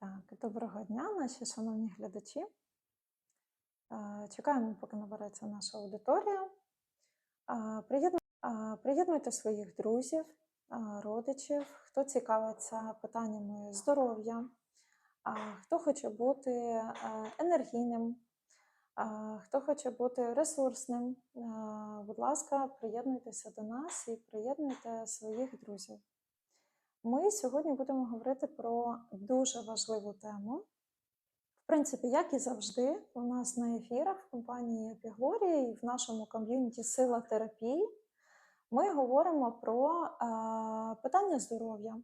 Так, доброго дня, наші шановні глядачі. Чекаємо, поки набереться наша аудиторія. Приєдну- Приєднуйте своїх друзів, родичів, хто цікавиться питаннями здоров'я, хто хоче бути енергійним, хто хоче бути ресурсним. Будь ласка, приєднуйтеся до нас і приєднуйте своїх друзів. Ми сьогодні будемо говорити про дуже важливу тему. В принципі, як і завжди, у нас на ефірах в компанії Епіглорія і в нашому ком'юніті Сила терапії ми говоримо про е, питання здоров'я.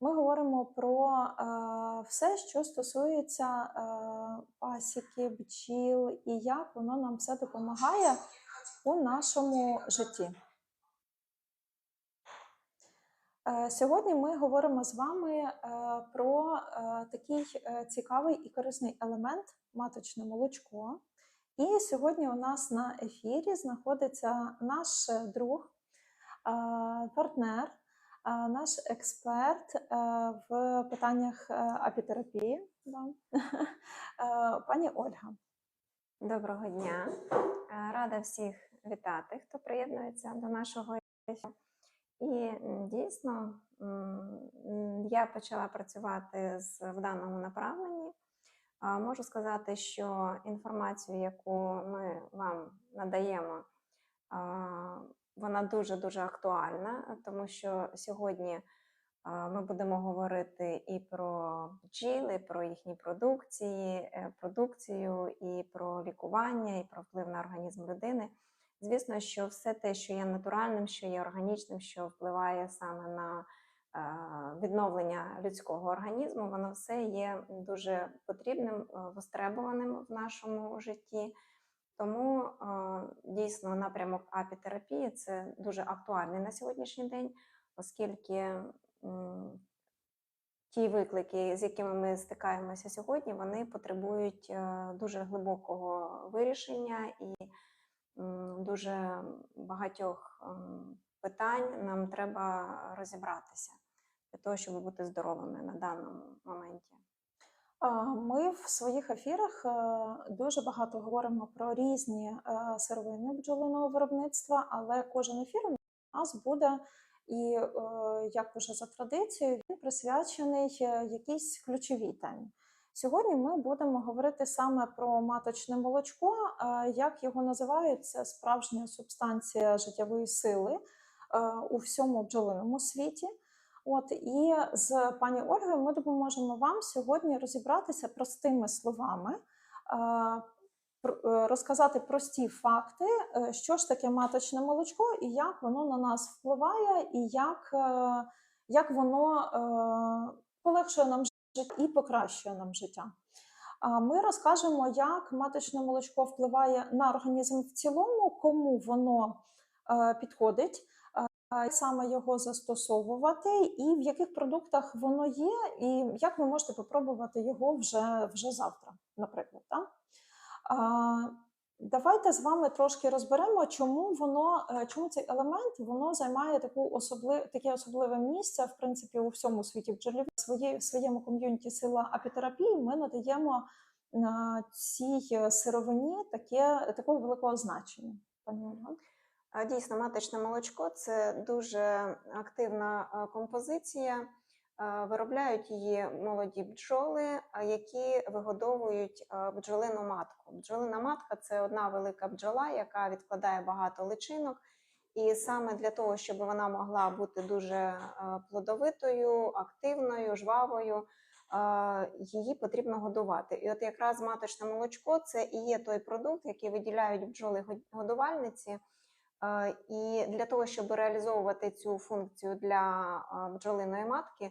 Ми говоримо про е, все, що стосується е, пасіки, бджіл і як воно нам все допомагає у нашому житті. Е, Сьогодні ми говоримо з вами е, про е, такий е, цікавий і корисний елемент маточне молочко. І сьогодні у нас на ефірі знаходиться наш е, друг, е, партнер, е, наш експерт е, в питаннях е, апітерапії. Е, пані Ольга. Доброго дня. Е, Рада всіх вітати, хто приєднується до нашого ефіру. І дійсно я почала працювати з, в даному направленні. Можу сказати, що інформацію, яку ми вам надаємо, вона дуже-дуже актуальна, тому що сьогодні ми будемо говорити і про бджіл, і про їхні продукції, е, продукцію, і про лікування, і про вплив на організм людини. Звісно, що все те, що є натуральним, що є органічним, що впливає саме на е, відновлення людського організму, воно все є дуже потрібним, е, востребованим в нашому житті. Тому е, дійсно напрямок апітерапії це дуже актуальний на сьогоднішній день, оскільки ті виклики, з якими ми стикаємося сьогодні, вони потребують дуже глибокого вирішення і дуже багатьох питань нам треба розібратися для того, щоб бути здоровими на даному моменті. Ми в своїх ефірах е, дуже багато говоримо про різні е, сировини бджолиного виробництва, але кожен ефір у нас буде і, е, як уже за традицією, він присвячений якійсь ключовій темі. Сьогодні ми будемо говорити саме про маточне молочко, як його називають, це справжня субстанція життєвої сили е, у всьому бджолиному світі. От і з пані Ольгою ми допоможемо вам сьогодні розібратися простими словами, е, е, розказати прості факти, що ж таке маточне молочко і як воно на нас впливає, і як, як воно полегшує нам і покращує нам життя. Ми розкажемо, як маточне молочко впливає на організм в цілому, кому воно е, підходить як саме його застосовувати, і в яких продуктах воно є, і як ви можете попробувати його вже, вже завтра, наприклад. Так? Давайте з вами трошки розберемо, чому воно, е, чому цей елемент воно займає таку особли, таке особливе місце, в принципі, у всьому світі. В своє- в своєму ком'юніті сила апітерапії ми надаємо на цій е, сировині таке, такого великого значення. Пані Ольга. Дійсно, маточне молочко це дуже активна е, композиція. Виробляють її молоді бджоли, які вигодовують бджолину матку. Бджолина матка це одна велика бджола, яка відкладає багато личинок. І саме для того, щоб вона могла бути дуже плодовитою, активною, жвавою, її потрібно годувати. І от якраз маточне молочко це і є той продукт, який виділяють бджоли-годувальниці. І для того, щоб реалізовувати цю функцію для бджолиної матки,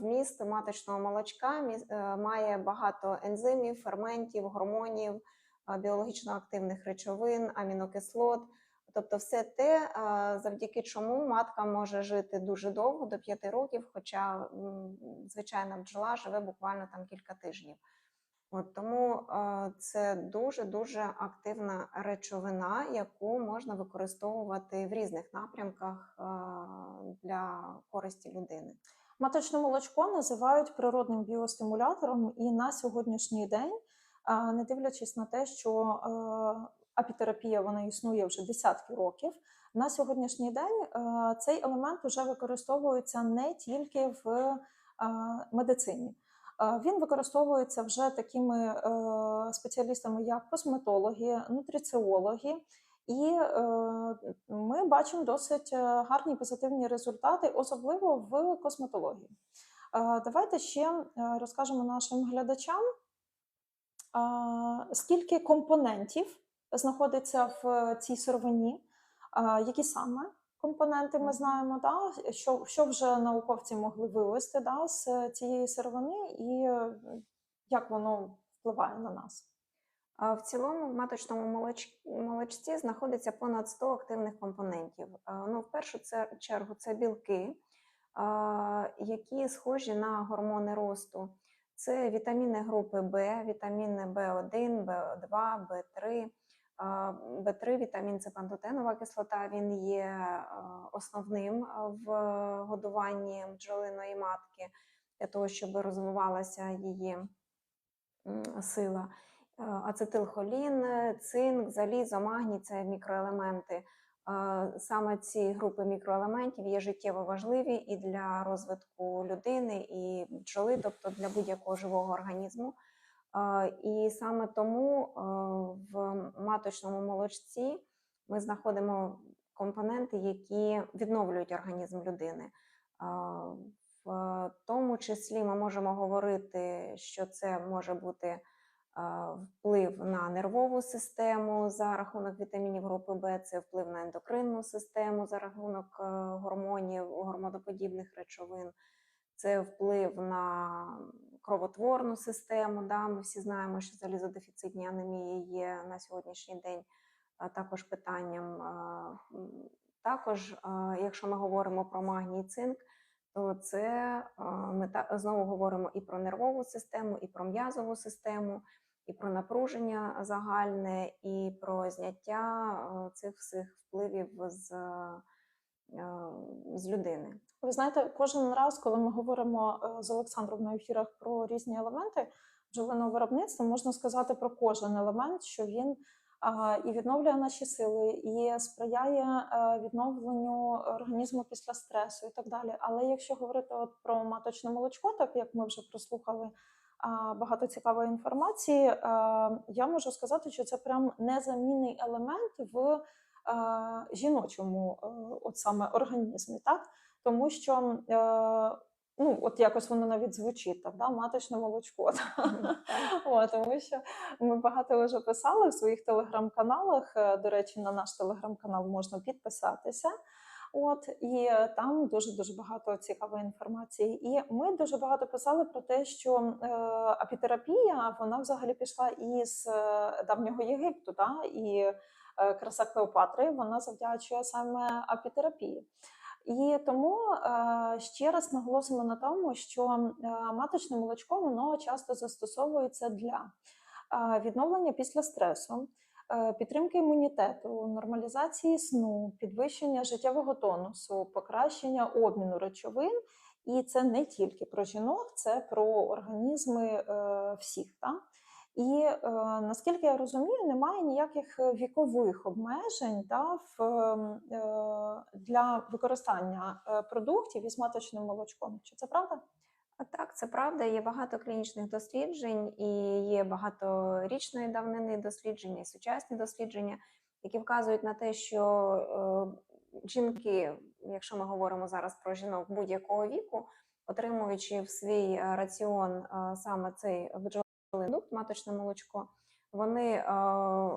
вміст маточного молочка е, має багато ензимів, ферментів, гормонів, е, біологічно активних речовин, амінокислот. Тобто, все те, е, завдяки чому матка може жити дуже довго, до 5 років, хоча звичайна бджола живе буквально там кілька тижнів. От тому е, це дуже дуже активна речовина, яку можна використовувати в різних напрямках е, для користі людини. Маточне молочко називають природним біостимулятором, і на сьогоднішній день, не дивлячись на те, що е, апітерапія вона існує вже десятки років. На сьогоднішній день е, цей елемент вже використовується не тільки в е, медицині. Він використовується вже такими спеціалістами, як косметологи, нутриціологи, і е, ми бачимо досить е, гарні позитивні результати, особливо в косметології. Е, Давайте ще розкажемо нашим глядачам, скільки компонентів знаходиться в цій сировині, які саме компоненти ми знаємо, да? що, що вже науковці могли вивести да, з цієї сировини, і як воно впливає на нас. В цілому в маточному молочці знаходиться понад 100 активних компонентів. Ну, в першу чергу це білки, які схожі на гормони росту. Це вітаміни групи В, вітаміни В1, В2, В3. В3 вітамін це пантотенова кислота. Він є основним в годуванні бджолиної матки для того, щоб розвивалася її сила. Е, Ацетилхолін, цинк, залізо, магній це мікроелементи. Е, Саме ці групи мікроелементів є життєво важливі і для розвитку людини, і бджоли, тобто для будь-якого живого організму. Е, І саме тому в маточному молочці ми знаходимо компоненти, які відновлюють організм людини. В тому числі ми можемо говорити, що це може бути вплив на нервову систему за рахунок вітамінів групи Б, це вплив на ендокринну систему за рахунок е, гормонів, гормоноподібних речовин, це вплив на кровотворну систему. Да? Ми всі знаємо, що залізодефіцитні анемії є на сьогоднішній день також питанням. Також, якщо ми говоримо про магній цинк, то це ми знову говоримо і про нервову систему, і про м'язову систему, і про напруження загальне, і про зняття е, цих всіх впливів з, е, з людини. Ви знаєте, кожен раз, коли ми говоримо е, з Олександром на ефірах про різні елементи бджолиного виробництва, можна сказати про кожен елемент, що він і відновлює наші сили, і сприяє відновленню організму після стресу і так далі. Але якщо говорити от про маточне молочко, так як ми вже прослухали багато цікавої інформації, е, я можу сказати, що це прям незамінний елемент в е, жіночому е, от саме організмі, так? тому що ну, от якось воно навіть звучить так, да? маточне молочко. От, тому що ми багато вже писали в своїх телеграм-каналах. До речі, на наш телеграм-канал можна підписатися. От і е, там дуже дуже багато цікавої інформації. І ми дуже багато писали про те, що е, апітерапія вона взагалі пішла із е, давнього Єгипту, да? і е, краса Клеопатри вона завдячує саме апітерапії. І тому е, ще раз наголосимо на тому, що маточне молочко воно часто застосовується для відновлення після стресу, підтримки імунітету, нормалізації сну, підвищення життєвого тонусу, покращення обміну речовин. І це не тільки про жінок, це про організми е, всіх. Та? І е, наскільки я розумію, немає ніяких вікових обмежень та, в, е, для використання е, продуктів із маточним молочком. Чи це правда? Так, це правда. Є багато клінічних досліджень і є багаторічної давнини дослідження, і сучасні дослідження, які вказують на те, що е, жінки, якщо ми говоримо зараз про жінок будь-якого віку, отримуючи в свій раціон е, саме цей бджолиний продукт, маточне молочко, вони е,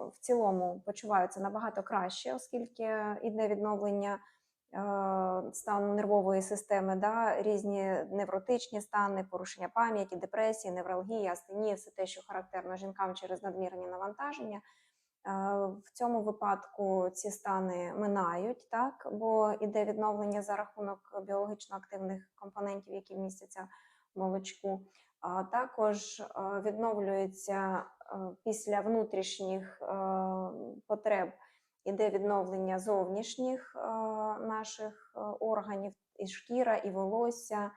в цілому почуваються набагато краще, оскільки йде відновлення стану нервової системи, да, різні невротичні стани, порушення пам'яті, депресії, невралгії, астенії, все те, що характерно жінкам через надмірні навантаження. В цьому випадку ці стани минають, так, бо іде відновлення за рахунок біологічно активних компонентів, які містяться в молочку. А також відновлюється після внутрішніх потреб іде відновлення зовнішніх е, наших е, органів, і шкіра, і волосся,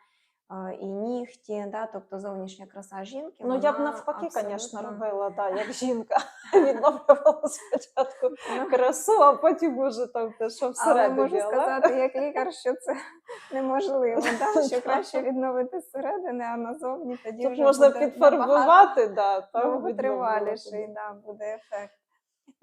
е, і нігті, да, тобто зовнішня краса жінки. Ну, я б навпаки, звісно, абсолютно- робила, да, як жінка. Відновлювала спочатку красу, а потім уже там те, що Але всередині. можу сказати, як лікар, що це неможливо, да? що краще відновити зсередини, а назовні тоді Тут вже можна буде підфарбувати, да, там довготриваліший відновлювати. да, буде ефект.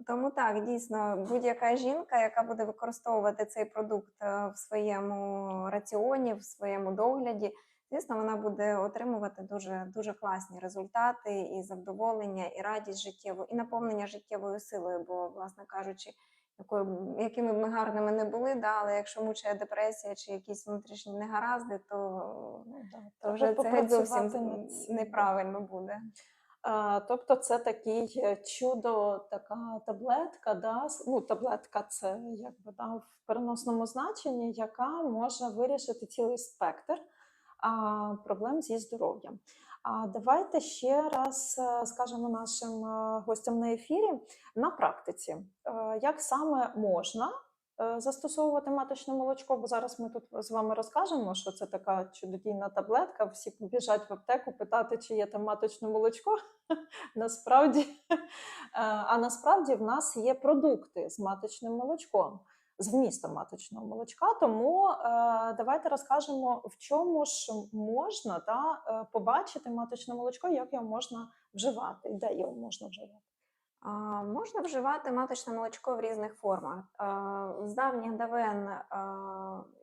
Тому так, дійсно, будь-яка жінка, яка буде використовувати цей продукт е, в своєму раціоні, в своєму догляді, звісно, вона буде отримувати дуже, дуже класні результати і задоволення, і радість життєву, і наповнення життєвою силою. Бо, власне кажучи, якою, якими б ми гарними не були, да, але якщо мучає депресія чи якісь внутрішні негаразди, то, Ну, да, то вже це зовсім неправильно буде. Тобто це такий е, чудо, така таблетка, да? ну, таблетка це якби да, в переносному значенні, яка може вирішити цілий спектр проблем зі здоров'ям. А давайте ще раз е, скажемо нашим е, гостям на ефірі на практиці, як саме можна застосовувати маточне молочко, бо зараз ми тут з вами розкажемо, що це така чудодійна таблетка. Всі побіжать в аптеку питати, чи є там маточне молочко. Насправді, е, а насправді в нас є продукти з маточним молочком, з вмістом маточного молочка. Тому е, давайте розкажемо, в чому ж можна та, е, побачити маточне молочко, як його можна вживати, де його можна вживати. Можна вживати маточне молочко в різних формах. З давніх давен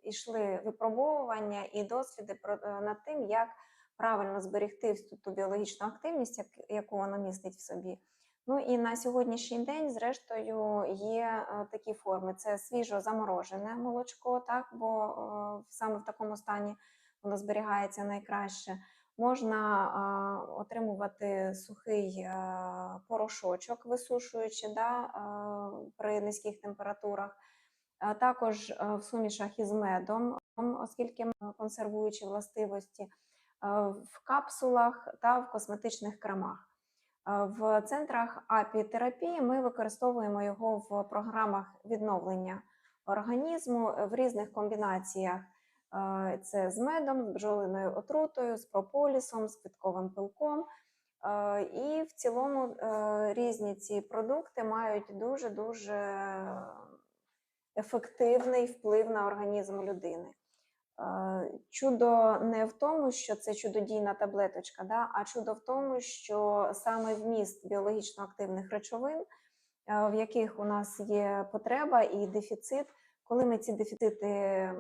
йшли випробовування і досліди е, над тим, як правильно зберегти всю ту біологічну активність, яку вона містить в собі. Ну і на сьогоднішній день, зрештою, є е, такі форми: це свіжо заморожене молочко, так, бо е, саме в такому стані воно зберігається найкраще. Можна отримувати сухий а, порошочок, висушуючи да, а, при низьких температурах. Також в сумішах із медом, оскільки консервуючі властивості, в капсулах та в косметичних кремах. В центрах апітерапії ми використовуємо його в програмах відновлення організму е, в різних комбінаціях. Це з медом, з бджолиною отрутою, з прополісом, з квітковим пилком. І в цілому е, різні ці продукти мають дуже-дуже ефективний вплив на організм людини. Чудо не в тому, що це чудодійна таблеточка, да? а чудо в тому, що саме вміст біологічно активних речовин, е, в яких у нас є потреба і дефіцит, коли ми ці дефіцити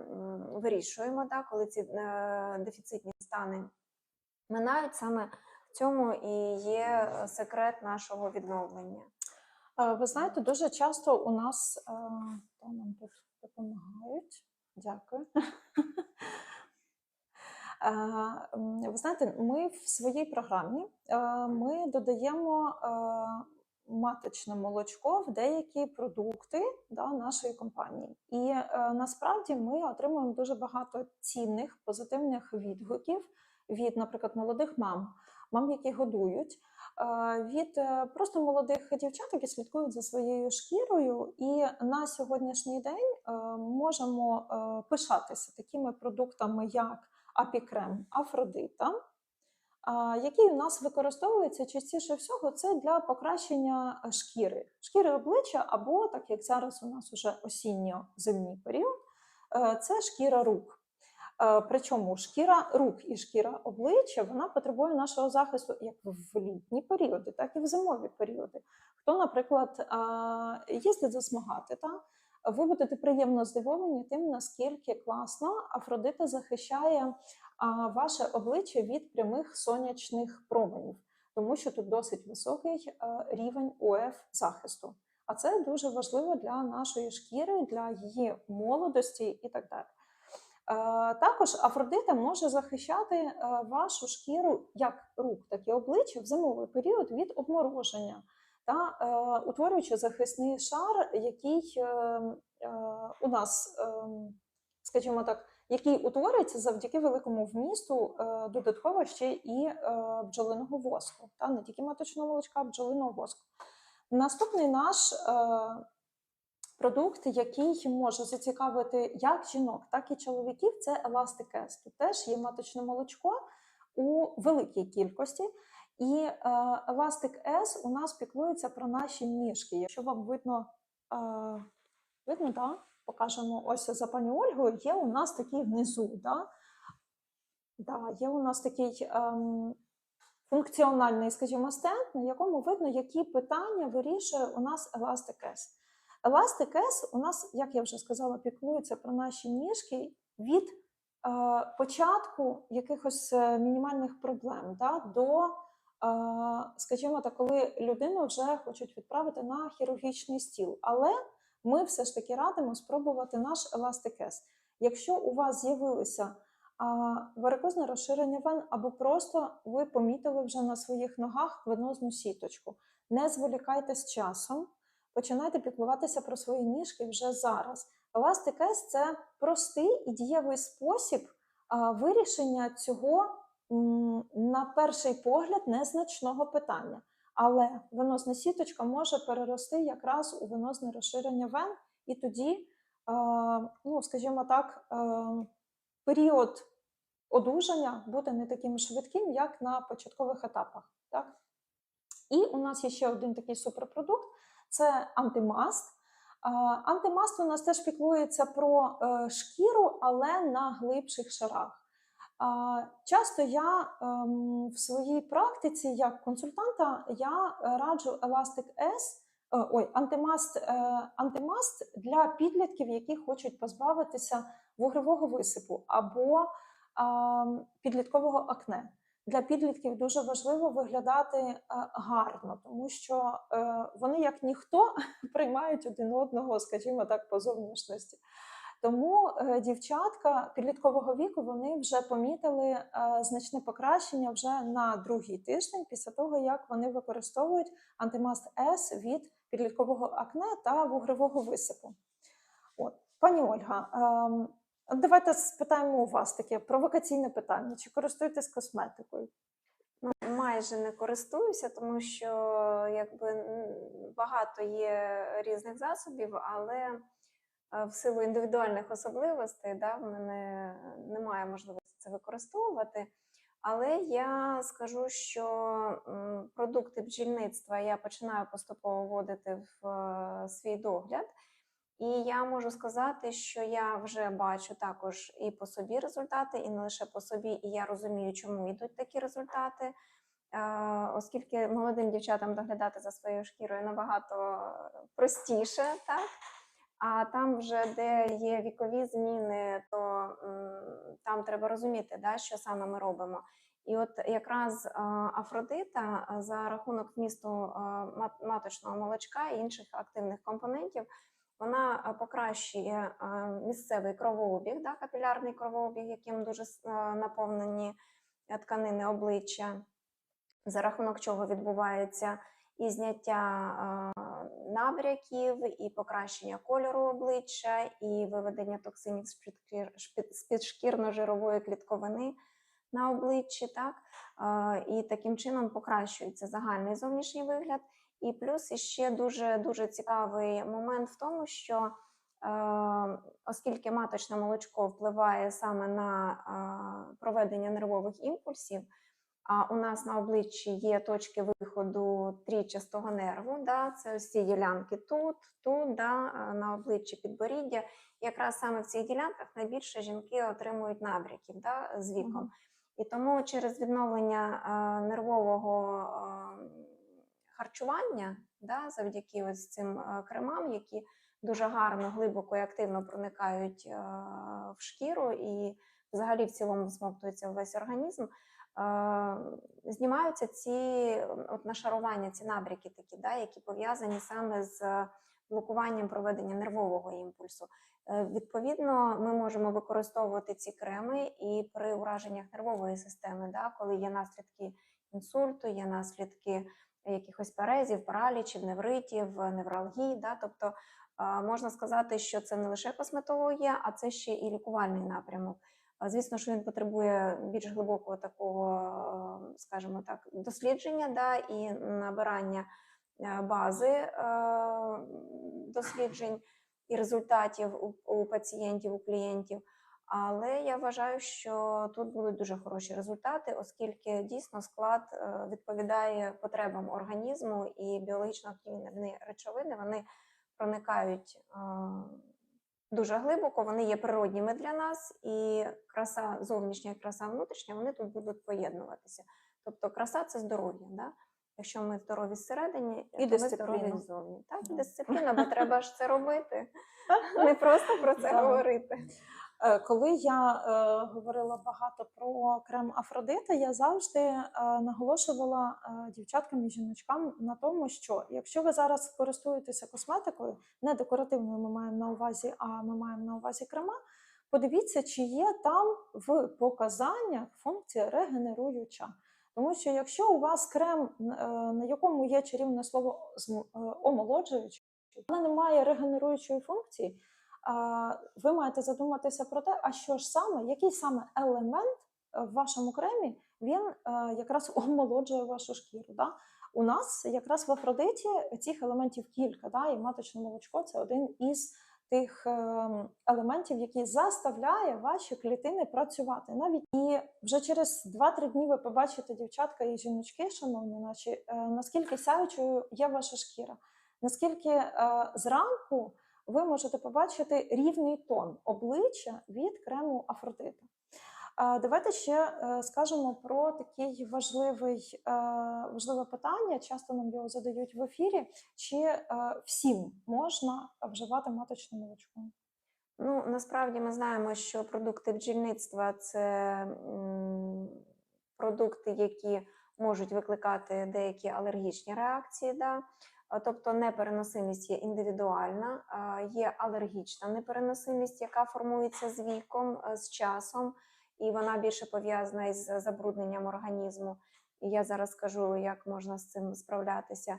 вирішуємо, да, коли ці е, дефіцитні стани минають, саме в цьому і є е, секрет нашого відновлення. Ви знаєте, дуже часто у нас е, та нам тут допомагають. Дякую. Ви знаєте, ми в своїй програмі ми додаємо маточне молочко в деякі продукти да, нашої компанії. І е, насправді ми отримуємо дуже багато цінних позитивних відгуків від, наприклад, молодих мам, мам, які годують е, від е, просто молодих дівчат, які слідкують за своєю шкірою, і на сьогоднішній день е, можемо пишатися такими продуктами, як апікрем Афродита, який у нас використовується частіше всього, це для покращення е, шкіри, шкіри обличчя, або так як зараз у нас уже осінньо-зимній період, е, це шкіра рук. Е, Причому шкіра рук і шкіра обличчя вона потребує нашого захисту як в літні періоди, так і в зимові періоди. Хто, наприклад, їздить засмагати, та ви будете приємно здивовані тим, наскільки класно Афродита захищає ваше обличчя від прямих сонячних променів, тому що тут досить високий е, рівень УФ захисту. А це дуже важливо для нашої шкіри, для її молодості і так далі. Е, Також Афродита може захищати е, вашу шкіру як рук, так і обличчя в зимовий період від обмороження, та е, утворюючи захисний шар, який е, е, у нас, скажімо так, який утворюється завдяки великому вмісту додатково ще і бджолиного воску, та не тільки маточного молочка, а бджолиного воску. Наступний наш продукт, який може зацікавити як жінок, так і чоловіків. Це S. Тут теж є маточне молочко у великій кількості. І е, Elastic S у нас піклується про наші ніжки. Якщо вам видно, е, видно, да? покажемо ось за пані Ольгою, є у нас такий внизу. Да? Да, є у нас такий ем, функціональний, скажімо, стенд, на якому видно, які питання вирішує у нас Elastic S. Elastic S у нас, як я вже сказала, піклується про наші ніжки від е, початку якихось е, мінімальних проблем да, до, е, скажімо так, коли людину вже хочуть відправити на хірургічний стіл. Але ми все ж таки радимо спробувати наш S. Якщо у вас з'явилися варикозне розширення вен, або просто ви помітили вже на своїх ногах венозну сіточку. Не зволікайте з часом, починайте піклуватися про свої ніжки вже зараз. S – це простий і дієвий спосіб вирішення цього, на перший погляд, незначного питання. Але венозна сіточка може перерости якраз у венозне розширення вен, і тоді, ну, скажімо так, період одужання буде не таким швидким, як на початкових етапах. Так? І у нас є ще один такий суперпродукт це антимаст. Антимаст у нас теж піклується про е, шкіру, але на глибших шарах. Часто я ем, в своїй практиці як консультанта я е, раджу Elastic S, е, ой, антимаст, е, антимаст для підлітків, які хочуть позбавитися вугрового висипу або підліткового акне. Для підлітків дуже важливо виглядати е, гарно, тому що е, вони, як ніхто, приймають один одного, скажімо так, по зовнішності. Тому е, дівчатка підліткового віку вони вже помітили е, значне покращення вже на другий тиждень після того, як вони використовують антимаст С від підліткового акне та вугрового висипу. От, пані Ольга, ем, давайте спитаємо у вас таке провокаційне питання: чи користуєтесь косметикою? Ну, майже не користуюся, тому що якби багато є різних засобів, але в силу індивідуальних особливостей да, в мене немає можливості це використовувати. Але я скажу, що продукти бджільництва я починаю поступово вводити в е, свій догляд. І я можу сказати, що я вже бачу також і по собі результати, і не лише по собі, і я розумію, чому йдуть такі результати. Е, Оскільки молодим дівчатам доглядати за своєю шкірою набагато простіше, так? А там, вже де є вікові зміни, то там треба розуміти, да, що саме ми робимо. І от якраз Афродита за рахунок вмісту маточного молочка і інших активних компонентів вона покращує місцевий кровообіг, да, капілярний кровообіг, яким дуже наповнені тканини обличчя, за рахунок чого відбувається і зняття набряків, і покращення кольору обличчя, і виведення токсинів з підшкірно-жирової клітковини на обличчі. Так? І таким чином покращується загальний зовнішній вигляд. І плюс іще дуже дуже цікавий момент в тому, що оскільки маточне молочко впливає саме на проведення нервових імпульсів, у нас на обличчі є точки виходу трічастого нерву, да, це ось ці ділянки тут, тут, да, е, на обличчі підборіддя. Якраз саме в цих ділянках найбільше жінки отримують набряків да, з віком. І тому через відновлення е, нервового е, харчування, да, завдяки ось цим е, кремам, які дуже гарно, глибоко і активно проникають е, в шкіру і взагалі в цілому всмоктуються весь організм. Е, Знімаються ці от нашарування, ці набряки такі, да, які пов'язані саме з блокуванням проведення нервового імпульсу. Е, Відповідно, ми можемо використовувати ці креми і при ураженнях нервової системи, да, коли є наслідки інсульту, є наслідки якихось перезів, паралічів, невритів, невралгії. Да, тобто е, можна сказати, що це не лише косметологія, а це ще і лікувальний напрямок. Звісно, що він потребує більш глибокого такого, е, скажімо так, дослідження да, і набирання е, бази е, досліджень. і результатів у, пацієнтів, у клієнтів. Але я вважаю, що тут будуть дуже хороші результати, оскільки дійсно склад відповідає потребам організму і біологічно активні речовини вони проникають дуже глибоко, вони є природніми для нас, і краса зовнішня і краса внутрішня вони тут будуть поєднуватися. Тобто краса це здоров'я. Да? Якщо ми здорові всередині, І то ми здорові ззовні. Так, і дисципліна, бо треба ж це робити, не просто про це говорити. Е, Коли я е, говорила багато про крем Афродита, я завжди е, наголошувала е, дівчаткам і жіночкам на тому, що якщо ви зараз користуєтеся косметикою, не декоративною ми маємо на увазі, а ми маємо на увазі крема, подивіться, чи є там в показаннях функція регенеруюча. Тому що якщо у вас крем, е, на якому є чарівне слово е, омолоджуючий, але немає регенеруючої функції, ви маєте задуматися про те, а що ж саме, який саме елемент е, в вашому кремі він е, якраз омолоджує вашу шкіру. Да? У нас якраз в Афродиті цих елементів кілька, да? і маточне молочко це один із тих ем, елементів, який заставляє ваші клітини працювати. Навіть і вже через 2-3 дні ви побачите, дівчатка і жіночки, шановні наші, е, наскільки сяючою є ваша шкіра, наскільки е, зранку ви можете побачити рівний тон обличчя від крему Афродита. Давайте ще е, скажемо про такий е, важливе питання. Часто нам його задають в ефірі: чи е, всім можна вживати маточне молочко? Ну, насправді ми знаємо, що продукти бджільництва це продукти, які можуть викликати деякі алергічні реакції. Да? А, Тобто непереносимість є індивідуальна, є алергічна непереносимість, яка формується з віком, е, з часом, і вона більше пов'язана із забрудненням організму. І я зараз скажу, як можна з цим справлятися.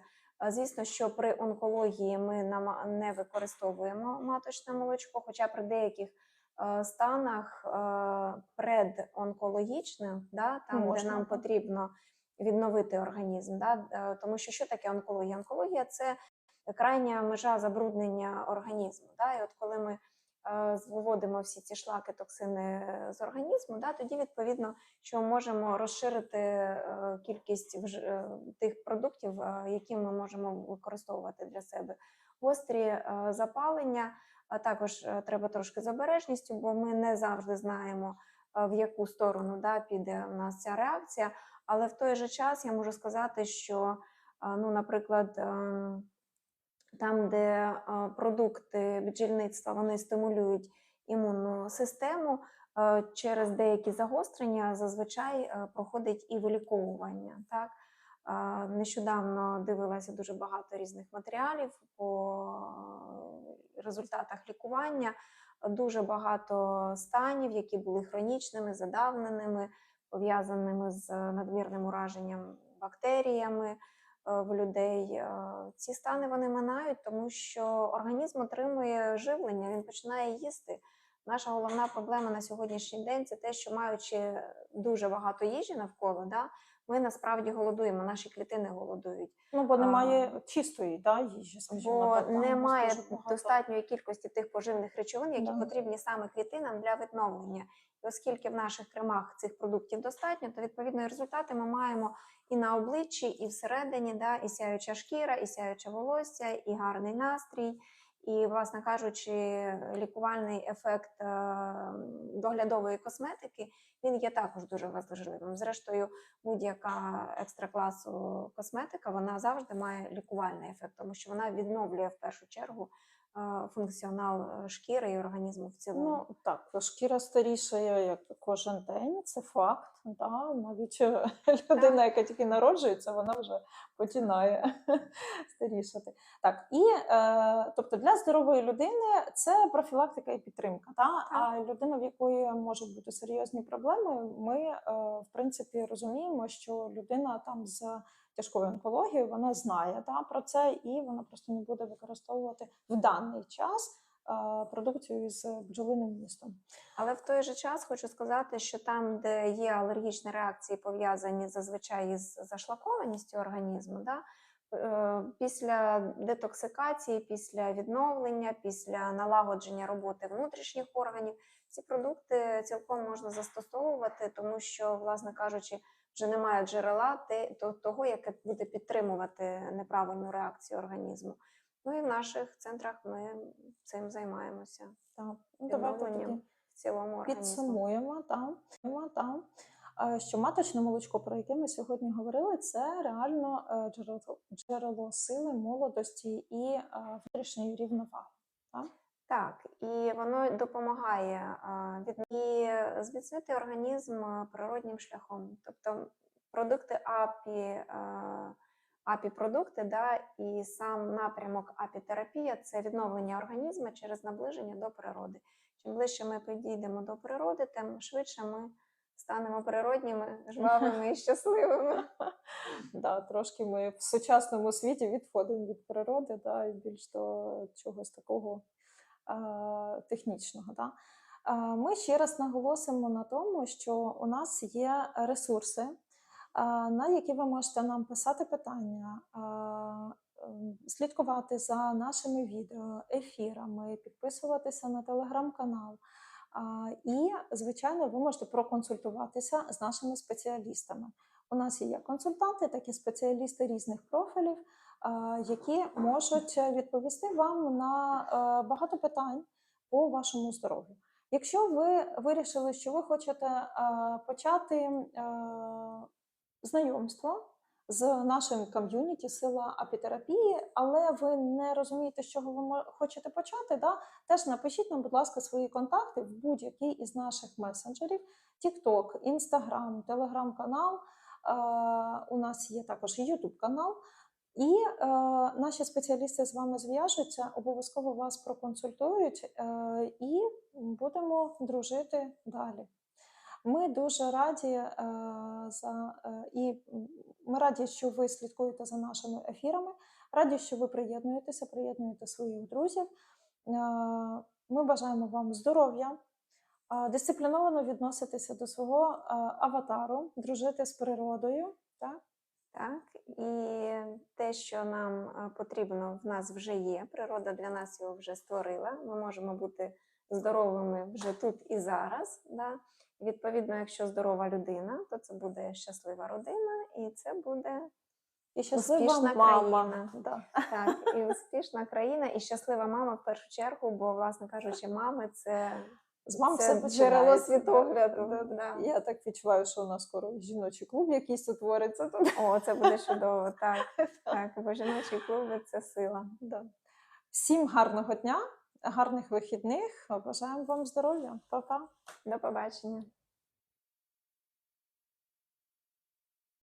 Звісно, що при онкології ми не використовуємо маточне молочко, хоча при деяких е, станах е, предонкологічних, да, там, Можна, де нам потрібно відновити організм. Да, е, тому що що таке онкологія? Онкологія це крайня межа забруднення організму. Да, і от коли ми е, виводимо всі ці шлаки, токсини е, з організму, да, тоді відповідно, що можемо розширити е, кількість е, тих продуктів, е, які ми можемо використовувати для себе. Гострі е, запалення, також е, треба трошки з обережністю, бо ми не завжди знаємо, е, в яку сторону да, піде у нас ця реакція. Але в той же час я можу сказати, що, е, ну, наприклад, ем, там, де е, продукти бджільництва вони стимулюють імунну систему, е, через деякі загострення зазвичай е, проходить і виліковування. Так? Е, Нещодавно дивилася дуже багато різних матеріалів по е, результатах лікування. Дуже багато станів, які були хронічними, задавненими, пов'язаними з надмірним ураженням бактеріями е, в людей. Е, Ці стани вони минають, тому що організм отримує живлення, він починає їсти. Наша головна проблема на сьогоднішній день це те, що маючи дуже багато їжі навколо, да, ми насправді голодуємо, наші клітини голодують. Ну, бо А. немає чистої да, їжі, скажімо Бо так. немає достатньої кількості тих поживних речовин, які Да. потрібні саме клітинам для відновлення. І оскільки в наших кремах цих продуктів достатньо, то відповідно і результати ми маємо і на обличчі, і всередині, да, і сяюча шкіра, і сяюче волосся, і гарний настрій. І, власне кажучи, лікувальний ефект е, доглядової косметики він є також дуже важливим. Зрештою, будь-яка екстракласу косметика вона завжди має лікувальний ефект, тому що вона відновлює в першу чергу е, функціонал е, шкіри і організму в цілому. Ну так, шкіра старішає як кожен день, це факт. Да? Навіть е, людина, яка тільки народжується, вона вже починає старішати. Так, і е, тобто для здорової людини це профілактика і підтримка. Та? А людина, в якої можуть бути серйозні проблеми, ми е, в принципі розуміємо, що людина там з тяжкою онкологією вона знає та, про це, і вона просто не буде використовувати в даний час продукцію із бджолиним містом. Але в той же час хочу сказати, що там, де є алергічні реакції, пов'язані зазвичай із зашлакованістю організму, да, е, після детоксикації, після відновлення, після налагодження роботи внутрішніх органів, ці продукти цілком можна застосовувати, тому що, власне кажучи, вже немає джерела того, яке буде підтримувати неправильну реакцію організму. Ну і в наших центрах ми цим займаємося Так. Ну, давайте тоді в цілому підсумуємо там, там, е, що маточне молочко, про яке ми сьогодні говорили, це реально е, джерело, джерело сили, молодості і е, внутрішньої рівноваги. Так, і воно допомагає від і зміцнити організм природнім шляхом. Тобто продукти АПІ, АПІ-продукти, да, і сам напрямок апітерапія це відновлення організму через наближення до природи. Чим ближче ми підійдемо до природи, тим швидше ми станемо природніми, жвавими і щасливими. Да, трошки ми в сучасному світі відходимо від природи да, і більш до чогось такого е, технічного. Да. Ми ще раз наголосимо на тому, що у нас є ресурси, на які ви можете нам писати питання, е, ем, слідкувати за нашими відео, ефірами, підписуватися на телеграм-канал. І, звичайно, ви можете проконсультуватися з нашими спеціалістами. У нас є консультанти, так і спеціалісти різних профілів, які можуть відповісти вам на е, багато питань по вашому здоров'ю. Якщо ви вирішили, що ви хочете е, почати знайомство з нашим ком'юніті сила апітерапії, але ви не розумієте, з чого ви хочете почати, да? теж напишіть нам, будь ласка, свої контакти в будь-який із наших месенджерів: TikTok, Instagram, Telegram-канал. Е, у нас є також YouTube канал. І е, наші спеціалісти з вами зв'яжуться, обов'язково вас проконсультують е, і будемо дружити далі. Ми дуже раді е, за е, і ми раді, що ви слідкуєте за нашими ефірами. Раді, що ви приєднуєтеся, приєднуєте своїх друзів. Е, Ми бажаємо вам здоров'я, дисципліновано відноситися до свого аватару, дружити з природою. Так? Так, і те, що нам потрібно, в нас вже є. Природа для нас його вже створила. Ми можемо бути здоровими вже тут і зараз. Да? Відповідно, якщо здорова людина, то це буде щаслива родина, і це буде І щаслива Успішна мама. країна. Да. так, і успішна країна, і щаслива мама в першу чергу, бо, власне кажучи, мами це, З мам це все джерело світогляду. Да, да. Да. Я так відчуваю, що у нас скоро жіночий клуб якийсь утвориться тут. О, це буде чудово. Так, так, бо жіночі клуби це сила. Да. Всім гарного дня, гарних вихідних. Бажаємо вам здоров'я. Па-па. До побачення.